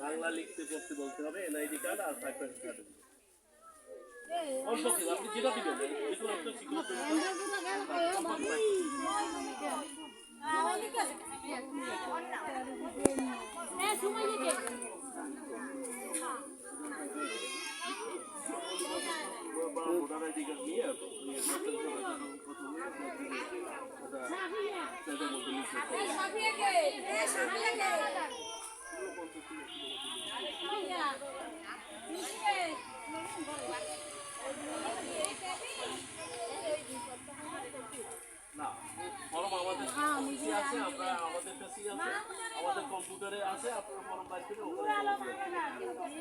বাংলা লিখতে পড়তে বলতে হবে এনআইডি কার্ড আর ফাইভ পার্সেন্ট কার্ড আপনি যেটা দিবেন ভোটার আইডি কার্ড নিয়ে প্রথমে আছে আমরা আমাদের কাছেই আছে আমাদের কম্পিউটারে আছে আপনারা ফর্ম বাইর করে ওখানে